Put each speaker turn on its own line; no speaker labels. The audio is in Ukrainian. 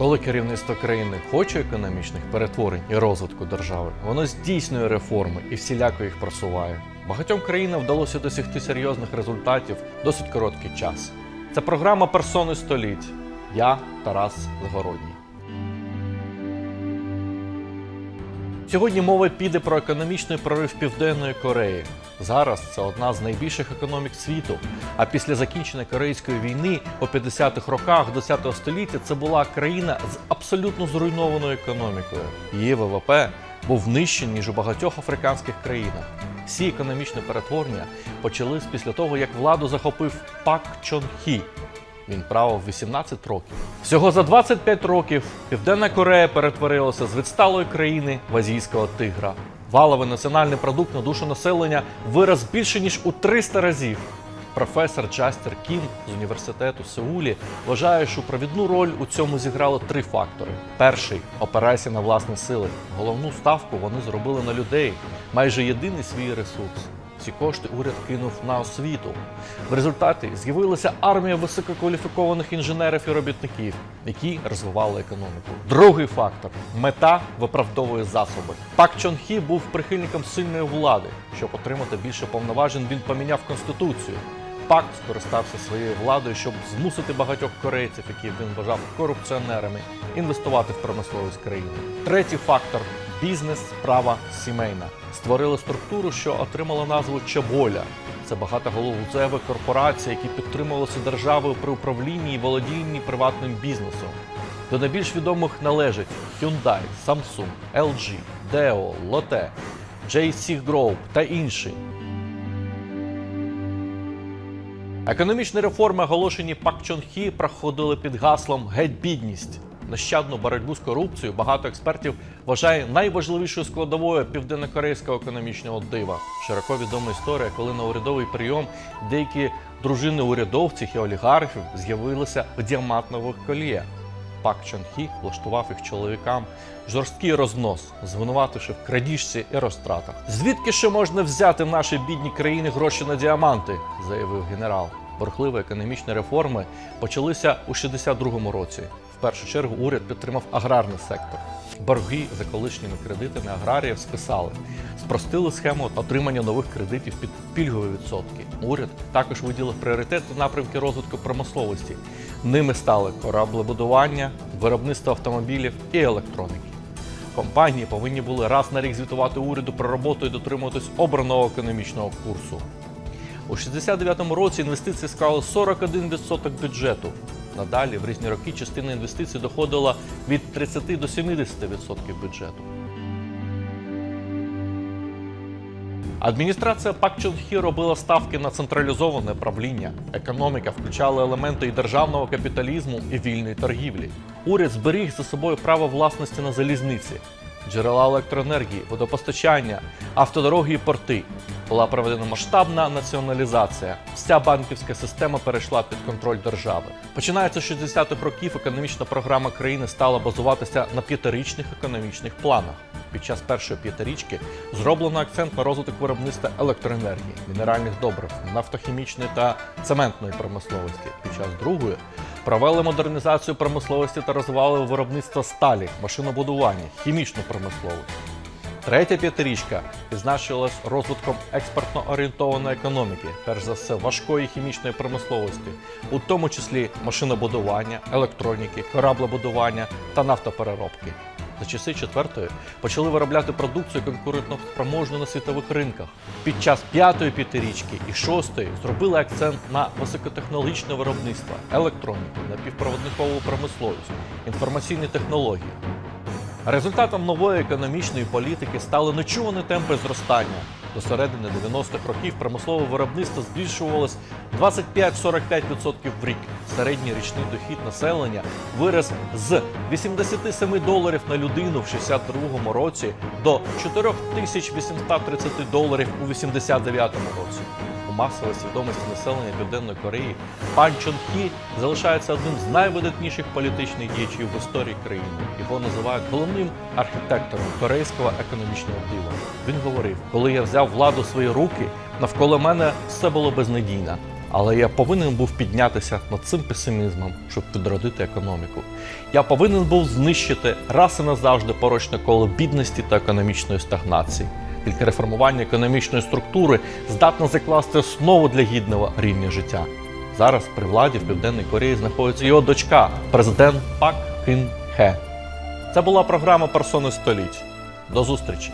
Коли керівництво країни хоче економічних перетворень і розвитку держави, воно здійснює реформи і всіляко їх просуває. Багатьом країнам вдалося досягти серйозних результатів досить короткий час. Це програма персони століть. Я Тарас Загородній. Сьогодні мова піде про економічний прорив Південної Кореї. Зараз це одна з найбільших економік світу. А після закінчення Корейської війни у 50-х роках ХХ століття це була країна з абсолютно зруйнованою економікою. Її ВВП був нижчий, ніж у багатьох африканських країнах. Всі економічні перетворення почались після того, як владу захопив Пак Чон Хі, він правив 18 років. Всього за 25 років Південна Корея перетворилася з відсталої країни в азійського тигра. Валовий національний продукт на душу населення вираз більше ніж у 300 разів. Професор Джастер Кін з університету Сеулі вважає, що провідну роль у цьому зіграли три фактори: перший операція на власні сили. Головну ставку вони зробили на людей, майже єдиний свій ресурс. Ці кошти уряд кинув на освіту. В результаті з'явилася армія висококваліфікованих інженерів і робітників, які розвивали економіку. Другий фактор мета виправдовує засоби. Пак Чон Хі був прихильником сильної влади. Щоб отримати більше повноважень, він поміняв конституцію. Пак скористався своєю владою, щоб змусити багатьох корейців, яких він вважав корупціонерами, інвестувати в промисловість країни. Третій фактор бізнес, справа сімейна. Створили структуру, що отримала назву Чаболя. Це багатоголовцеві корпорації, які підтримувалися державою при управлінні і володінні приватним бізнесом. До найбільш відомих належать Hyundai, Samsung, LG, Deo, Lotte, JC Group та інші. Економічні реформи, оголошені Пак Чон Хі, проходили під гаслом Геть бідність. Нещадну боротьбу з корупцією багато експертів вважає найважливішою складовою південнокорейського економічного дива. Широко відома історія, коли на урядовий прийом деякі дружини урядовців і олігархів з'явилися в діамантнових коліях. Пак Чон Хі влаштував їх чоловікам жорсткий рознос, звинувативши в крадіжці і розтратах. Звідки ще можна взяти в наші бідні країни гроші на діаманти? заявив генерал. Бурхливі економічні реформи почалися у 62-му році. Першу чергу уряд підтримав аграрний сектор. Борги за колишніми кредитами аграріїв списали, спростили схему отримання нових кредитів під пільгові відсотки. Уряд також виділив пріоритетні напрямки розвитку промисловості. Ними стали кораблебудування, виробництво автомобілів і електроніки. Компанії повинні були раз на рік звітувати уряду про роботу і дотримуватись обраного економічного курсу. У 69-му році інвестиції склали 41% бюджету. Надалі в різні роки частина інвестицій доходила від 30 до 70% бюджету. Адміністрація Пак Чон Хі робила ставки на централізоване правління. Економіка включала елементи і державного капіталізму, і вільної торгівлі. Уряд зберіг за собою право власності на залізниці, джерела електроенергії, водопостачання, автодороги і порти. Була проведена масштабна націоналізація. Вся банківська система перейшла під контроль держави. Починаючи з 60-х років, економічна програма країни стала базуватися на п'ятирічних економічних планах. Під час першої п'ятирічки зроблено акцент на розвиток виробництва електроенергії, мінеральних добрив, нафтохімічної та цементної промисловості. Під час другої провели модернізацію промисловості та розвивали виробництво сталі, машинобудування, хімічну промисловість. Третя п'ятирічка відзначилась розвитком експортно орієнтованої економіки, перш за все важкої хімічної промисловості, у тому числі машинобудування, електроніки, кораблебудування та нафтопереробки. За часи четвертої почали виробляти продукцію конкурентно спроможну на світових ринках. Під час п'ятої п'ятирічки і шостої зробили акцент на високотехнологічне виробництво, електроніку, напівпроводникову промисловість, інформаційні технології. Результатом нової економічної політики стали нечувані темпи зростання. До середини 90-х років промислове виробництво збільшувалось 25-45% в рік. Середній річний дохід населення виріс з 87 доларів на людину в 62-му році до 4830 доларів у 89-му році. У масовій свідомості населення Південної Кореї пан Чон Хі залишається одним з найвидатніших політичних діячів в історії країни. Його називають головним архітектором корейського економічного дива. Він говорив: коли я взяв владу в свої руки, навколо мене все було безнадійно. Але я повинен був піднятися над цим песимізмом, щоб відродити економіку. Я повинен був знищити раз і назавжди порочне коло бідності та економічної стагнації. Тільки реформування економічної структури здатне закласти основу для гідного рівня життя. Зараз при владі в Південній Кореї знаходиться його дочка, президент Пак Кин Хе. Це була програма Персони століть. До зустрічі!